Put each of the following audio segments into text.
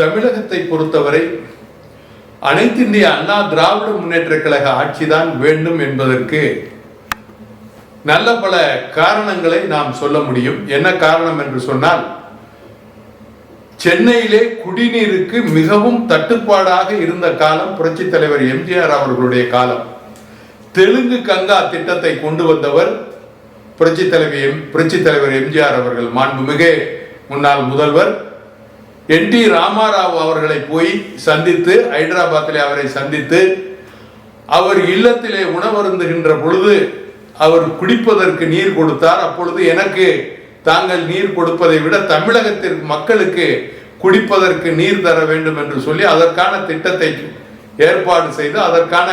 தமிழகத்தை பொறுத்தவரை அனைத்து இந்திய அண்ணா திராவிட முன்னேற்ற கழக ஆட்சிதான் வேண்டும் என்பதற்கு நல்ல பல காரணங்களை நாம் சொல்ல முடியும். என்ன காரணம் என்று சொன்னால் சென்னையிலே குடிநீருக்கு மிகவும் தட்டுப்பாடாக இருந்த காலம் புரட்சி தலைவர் எம்ஜிஆர் அவர்களுடைய காலம். தெலுங்கு கங்கா திட்டத்தை கொண்டு வந்தவர் புரட்சி தலைவர் எம் புரட்சி தலைவர் எம்ஜிஆர் அவர்கள். மாண்புமிகு முன்னாள் முதல்வர். என் டி ராமாராவ் அவர்களை போய் சந்தித்து ஹைதராபாத்திலே அவரை சந்தித்து அவர் இல்லத்திலே உணவருந்துகின்ற பொழுது அவர் குடிப்பதற்கு நீர் கொடுத்தார். அப்பொழுது எனக்கு தாங்கள் நீர் கொடுப்பதை விட தமிழகத்திற்கு மக்களுக்கு குடிப்பதற்கு நீர் தர வேண்டும் என்று சொல்லி அதற்கான திட்டத்தை ஏற்பாடு செய்து அதற்கான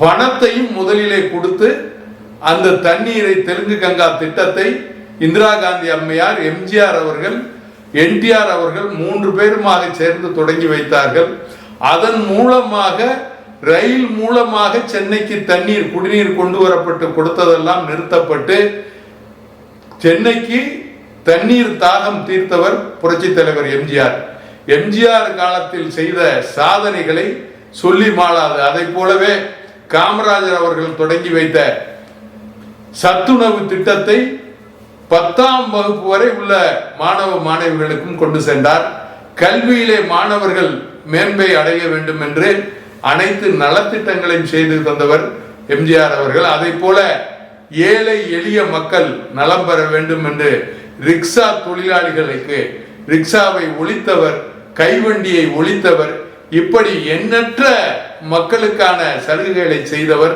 பணத்தையும் முதலிலே கொடுத்து அந்த தண்ணீரை தெலுங்கு கங்கா திட்டத்தை இந்திரா காந்தி அம்மையார் எம்ஜிஆர் அவர்கள் என்டிஆர் அவர்கள் மூன்று பேருமாக சேர்ந்து தொடங்கி வைத்தார்கள். அதன் மூலமாக ரயில் மூலமாக சென்னைக்கு தண்ணீர் குடிநீர் கொண்டு வரப்பட்டு கொடுத்ததெல்லாம் நிறுத்தப்பட்டு சென்னைக்கு தண்ணீர் தாகம் தீர்த்தவர் புரட்சி தலைவர் எம்ஜிஆர். எம்ஜிஆர் காலத்தில் செய்த சாதனைகளை சொல்லி மாளாது. அதை போலவே காமராஜர் அவர்கள் தொடங்கி வைத்த சத்துணவு திட்டத்தை பத்தாம் வகுப்பு வரை உள்ள மாணவ மாணவிகளுக்கும் கொண்டு சென்றார். கல்வியிலே மாணவர்கள் மேன்மை அடைய வேண்டும் என்று அனைத்து நலத்திட்டங்களையும் செய்து தந்தவர் எம்ஜிஆர் அவர்கள். அதை போல ஏழை எளிய மக்கள் நலம் பெற வேண்டும் என்று ரிக்ஷா தொழிலாளிகளுக்கு ரிக்ஷாவை ஒழித்தவர் கைவண்டியை ஒழித்தவர் இப்படி எண்ணற்ற மக்களுக்கான சலுகைகளை செய்தவர்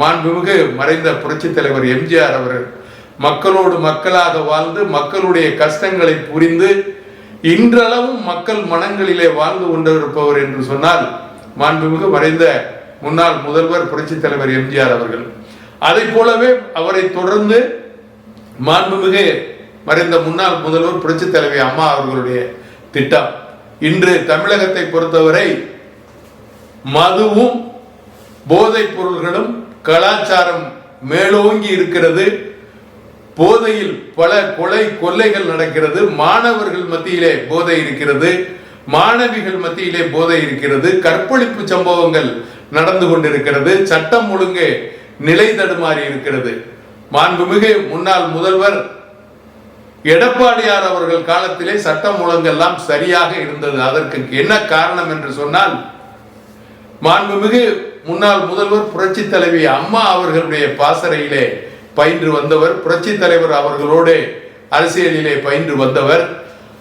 மாண்புமிகு மறைந்த புரட்சித் தலைவர் எம்ஜிஆர் அவர்கள். மக்களோடு மக்களாக வாழ்ந்து மக்களுடைய கஷ்டங்களை புரிந்து இன்றளவும் மக்கள் மனங்களிலே வாழ்ந்து கொண்டிருப்பவர் என்று சொன்னால் மாண்புமிகு மறைந்த முன்னாள் முதல்வர் புரட்சி தலைவர் எம்ஜிஆர் அவர்கள். அதை போலவே அவரை தொடர்ந்து மாண்புமிகு மறைந்த முன்னாள் முதல்வர் புரட்சித் தலைவி அம்மா அவர்களுடைய திட்டம். இன்று தமிழகத்தை பொறுத்தவரை மதுவும் போதைப் பொருள்களும் கலாச்சாரம் மேலோங்கி இருக்கிறது. போதையில் பல கொலை கொள்ளைகள் நடக்கிறது. மாணவர்கள் மத்தியிலே போதை இருக்கிறது. மாணவிகள் மத்தியிலே போதை இருக்கிறது. கற்பழிப்பு சம்பவங்கள் நடந்து கொண்டிருக்கிறது. சட்டம் ஒழுங்கு நிலை தடுமாறி இருக்கிறது. மாண்புமிகு முன்னாள் முதல்வர் எடப்பாடியார் அவர்கள் காலத்திலே சட்டம் ஒழுங்கெல்லாம் சரியாக இருந்தது. அதற்கு என்ன காரணம் என்று சொன்னால் மாண்புமிகு முன்னாள் முதல்வர் புரட்சி தலைவி அம்மா அவர்களுடைய பாசறையிலே பயின்று வந்தவர் புரட்சி தலைவர் அவர்களோடு அரசியலிலே பயின்று வந்தவர்.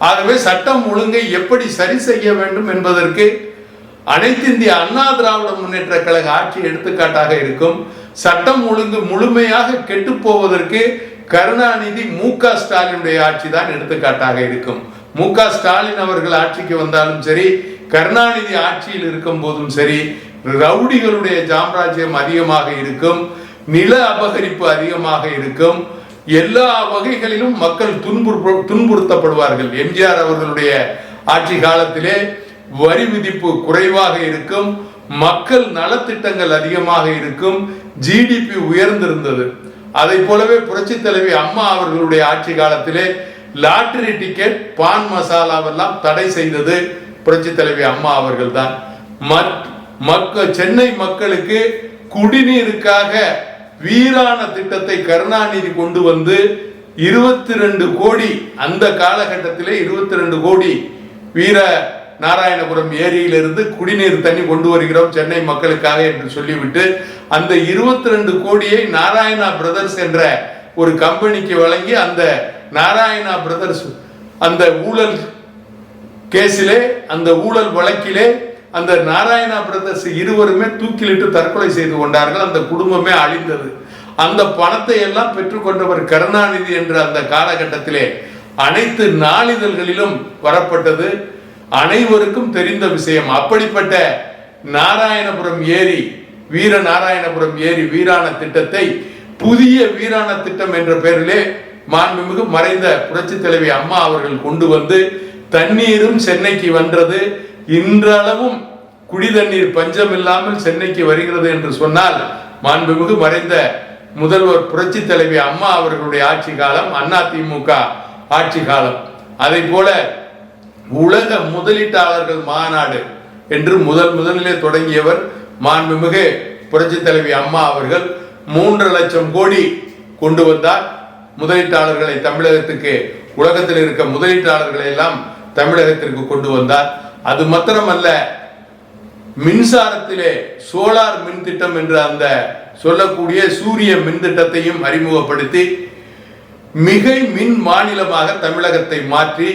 ஆகவே சட்டம் ஒழுங்கை எப்படி சரி செய்ய வேண்டும் என்பதற்கு அனைத்து இந்திய அண்ணா திராவிட முன்னேற்ற கழக ஆட்சி எடுத்துக்காட்டாக இருக்கும். சட்டம் ஒழுங்கு முழுமையாக கெட்டு போவதற்கு கருணாநிதி மு க ஸ்டாலினுடைய ஆட்சி தான் எடுத்துக்காட்டாக இருக்கும். மு க ஸ்டாலின் அவர்கள் ஆட்சிக்கு வந்தாலும் சரி கருணாநிதி ஆட்சியில் இருக்கும் போதும் சரி ரவுடிகளுடைய சாம்ராஜ்யம் அதிகமாக இருக்கும். நில அபகரிப்பு அதிகமாக இருக்கும். எல்லா வகைகளிலும் மக்கள் துன்புறு துன்புறுத்தப்படுவார்கள். எம்ஜிஆர் அவர்களுடைய ஆட்சி காலத்திலே வரி விதிப்பு குறைவாக இருக்கும். மக்கள் நலத்திட்டங்கள் அதிகமாக இருக்கும். ஜிடிபி உயர்ந்திருந்தது. அதை போலவே புரட்சி தலைவி அம்மா அவர்களுடைய ஆட்சி காலத்திலே லாட்டரி டிக்கெட் பான் மசாலாவெல்லாம் தடை செய்தது புரட்சி தலைவி அம்மா அவர்கள் தான் மக்கள் சென்னை மக்களுக்கு குடிநீருக்காக வீரான திட்டத்தை கருணாநிதி கொண்டு வந்து இருபத்தி ரெண்டு கோடி அந்த காலகட்டத்திலே இருபத்தி ரெண்டு கோடி வீர நாராயணபுரம் ஏரியிலிருந்து குடிநீர் தண்ணி கொண்டு வருகிறோம் சென்னை மக்களுக்காக என்று சொல்லிவிட்டு அந்த இருபத்தி ரெண்டு கோடியை நாராயணா பிரதர்ஸ் என்ற ஒரு கம்பெனிக்கு வழங்கி அந்த நாராயணா பிரதர்ஸ் அந்த ஊழல் கேஸிலே அந்த ஊழல் வழக்கிலே அந்த நாராயணா பிரதர்ஸ் இருவருமே தூக்கிலிட்டு தற்கொலை செய்து கொண்டார்கள். அந்த குடும்பமே அழிந்தது. அந்த பணத்தை எல்லாம் பெற்றுக்கொண்டவர் கருணாநிதி என்ற அந்த காலகட்டத்திலே அனைத்து நாளிதழ்களிலும் வரப்பட்டது. அனைவருக்கும் தெரிந்த விஷயம் அப்படிப்பட்ட நாராயணபுரம் ஏரி வீர நாராயணபுரம் ஏரி வீராண திட்டத்தை புதிய வீராண திட்டம் என்ற பெயரிலே மாண்புமிகு மறைந்த புரட்சி தலைவி அம்மா அவர்கள் கொண்டு வந்து தண்ணீரும் சென்னைக்கு வந்தது இன்றளவும் குடி தண்ணீர் பஞ்சம் இல்லாமல் சென்னைக்கு வருகிறது என்று சொன்னால் மாண்புமிகு மறைந்த முதல்வர் புரட்சி தலைவி அம்மா அவர்களுடைய ஆட்சி காலம் அண்ணா திமுக ஆட்சி காலம். அதை போல உலக முதலீட்டாளர்கள் மாநாடு என்று முதல் முதலிலே தொடங்கியவர் மாண்புமிகு புரட்சி தலைவி அம்மா அவர்கள் மூன்று லட்சம் கோடி கொண்டு வந்தார். முதலீட்டாளர்களை தமிழகத்துக்கு உலகத்தில் இருக்க முதலீட்டாளர்களை எல்லாம் தமிழகத்திற்கு கொண்டு வந்தார். அது மாத்திரமல்ல மின்சாரத்திலே சோலார் மின் திட்டம் என்ற அந்த சொல்லக்கூடிய சூரிய மின் திட்டத்தையும் அறிமுகப்படுத்தி மிகை மின் மாநிலமாக தமிழகத்தை மாற்றி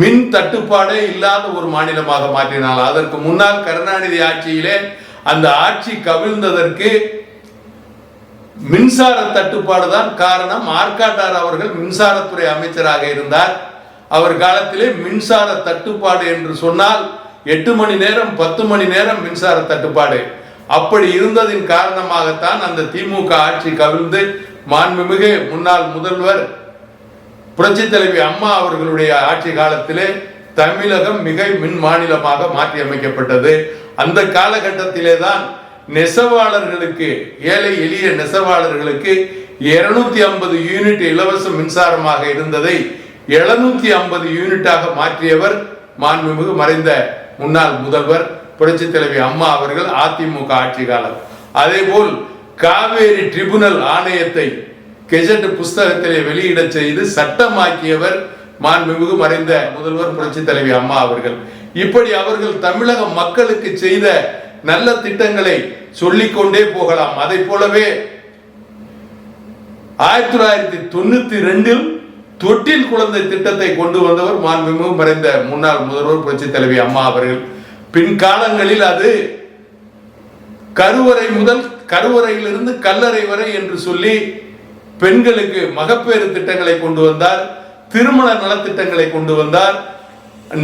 மின் தட்டுப்பாடே இல்லாத ஒரு மாநிலமாக மாற்றினால் அதற்கு முன்னால் கருணாநிதி ஆட்சியிலே அந்த ஆட்சி கவிழ்ந்ததற்கு மின்சார தட்டுப்பாடு தான் காரணம். ஆர்காட்டார் அவர்கள் மின்சாரத்துறை அமைச்சராக இருந்தார். அவர் காலத்திலே மின்சார தட்டுப்பாடு என்று சொன்னால் எட்டு மணி நேரம் பத்து மணி நேரம் மின்சார தட்டுப்பாடு. அப்படி இருந்ததின் காரணமாகத்தான் அந்த திமுக ஆட்சி கவிழ்ந்து மாண்புமிகு முன்னாள் முதல்வர் புரட்சி தலைவி அம்மா அவர்களுடைய ஆட்சி காலத்திலே தமிழகம் மிக மின் மாநிலமாக மாற்றி அமைக்கப்பட்டது அந்த காலகட்டத்திலே தான் நெசவாளர்களுக்கு ஏழை எளிய நெசவாளர்களுக்கு இருநூத்தி ஐம்பது யூனிட் இலவச மின்சாரமாக இருந்ததை எழுநூத்தி ஐம்பது யூனிட்டாக மாற்றியவர் மாண்புமிகு மறைந்த முன்னாள் முதல்வர் புரட்சி தலைவி அம்மா அவர்கள் அதிமுக ஆட்சி காலம் அதே போல் காவேரி ட்ரிபுனல் ஆணையத்தை கெஜெட் புஸ்தகத்திலே வெளியிட செய்து சட்டமாக்கியவர் மாண்புமிகு மறைந்த முதல்வர் புரட்சி தலைவி அம்மா அவர்கள். இப்படி அவர்கள் தமிழக மக்களுக்கு செய்த நல்ல திட்டங்களை சொல்லிக்கொண்டே போகலாம். அதை போலவே ஆயிரத்தி தொள்ளாயிரத்தி தொண்ணூத்தி ரெண்டில் தொட்டில் குழந்தை திட்டத்தை கொண்டு வந்தவர் மாண்புமிகு மறைந்த முன்னாள் முதல்வர் புரட்சி தலைவி அம்மா அவர்கள். பின்காலங்களில் அது கருவறை முதல் கருவறையிலிருந்து கல்லறை வரை என்று சொல்லி பெண்களுக்கு மகப்பேறு திட்டங்களை கொண்டு வந்தார் திருமண நலத்திட்டங்களை கொண்டு வந்தார்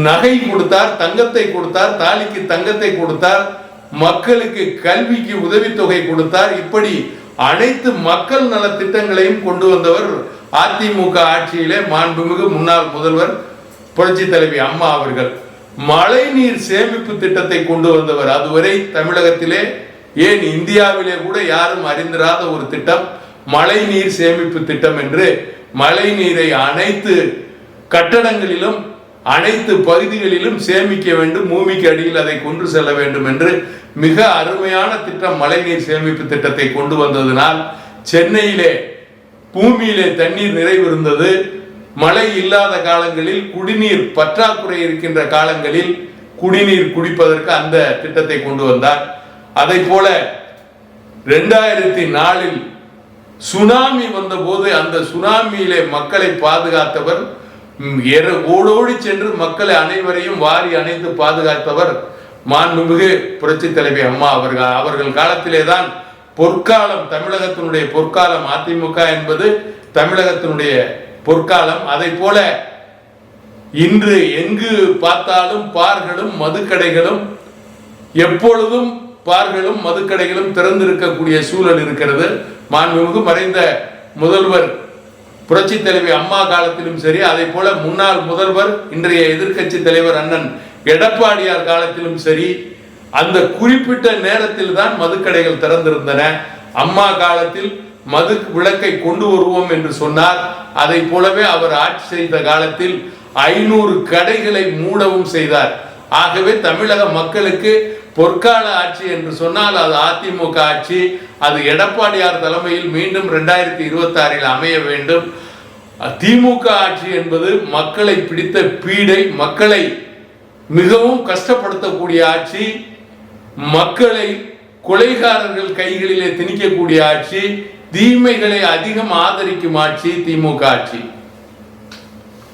நகை கொடுத்தார் தங்கத்தை கொடுத்தார் தாலிக்கு தங்கத்தை கொடுத்தார் மக்களுக்கு கல்விக்கு உதவித்தொகை கொடுத்தார். இப்படி அனைத்து மக்கள் நல திட்டங்களையும் கொண்டு வந்தவர் அதிமுக ஆட்சியிலே மாண்புமிகு முன்னாள் முதல்வர் புரட்சி தலைவி அம்மா அவர்கள் மழைநீர் சேமிப்பு திட்டத்தை கொண்டு வந்தவர். அதுவரை தமிழகத்திலே ஏன் இந்தியாவிலே கூட யாரும் அறிந்திராத ஒரு திட்டம் மழைநீர் சேமிப்பு திட்டம் என்று. மழை நீரை அனைத்து கட்டடங்களிலும் அனைத்து பகுதிகளிலும் சேமிக்க வேண்டும் பூமிக்கு அடியில் அதை கொண்டு செல்ல வேண்டும் என்று மிக அருமையான திட்டம் மழைநீர் சேமிப்பு திட்டத்தை கொண்டு வந்ததினால் சென்னையிலே பூமியிலே தண்ணீர் நிறைவு இருந்தது மழை இல்லாத காலங்களில் குடிநீர் பற்றாக்குறை இருக்கின்ற காலங்களில் குடிநீர் குடிப்பதற்கு அந்த திட்டத்தை கொண்டு வந்தார். அதை போல ரெண்டாயிரத்தி நாலில் சுனாமி வந்தபோது அந்த சுனாமியிலே மக்களை பாதுகாத்தவர் ஓடோடி சென்று மக்களை அனைவரையும் வாரி அணைத்து பாதுகாத்தவர் மாண்புமிகு புரட்சி தலைவி அம்மா அவர்கள் அவர்கள் காலத்திலே தான் பொற்காலம் தமிழகத்தினுடைய பொற்காலம் அதிமுக என்பது தமிழகத்தினுடைய பொற்காலம். அதை போல இன்று எங்கு பார்த்தாலும் பார்களும் மதுக்கடைகளும் எப்பொழுதும் பார்களும் மதுக்கடைகளும் திறந்திருக்கக்கூடிய சூழல் இருக்கிறது. மாண்புமிகு மறைந்த முதல்வர் புரட்சி தலைவி அம்மா காலத்திலும் சரி அதே போல முன்னாள் முதல்வர் இன்றைய எதிர்க்கட்சி தலைவர் அண்ணன் எடப்பாடியார் காலத்திலும் சரி அந்த குறிப்பிட்ட நேரத்தில் தான் மதுக்கடைகள் திறந்திருந்தன. அம்மா காலத்தில் மது விளக்கை கொண்டு வருவோம் என்று சொன்னார். அதை போலவே அவர் ஆட்சி செய்த காலத்தில் ஐநூறு கடைகளை மூடவும் செய்தார். ஆகவே தமிழக மக்களுக்கு பொற்கால ஆட்சி என்று சொன்னால் அது அதிமுக ஆட்சி அது எடப்பாடியார் தலைமையில் மீண்டும் ரெண்டாயிரத்தி இருபத்தி ஆறில் அமைய வேண்டும். திமுக ஆட்சி என்பது மக்களை பிடித்த பீடை மக்களை மிகவும் கஷ்டப்படுத்தக்கூடிய ஆட்சி. மக்களை கொலைகாரர்கள் கைகளிலே திணிக்கக்கூடிய ஆட்சி தீமைகளை அதிகம் ஆதரிக்கும் ஆட்சி திமுக ஆட்சி.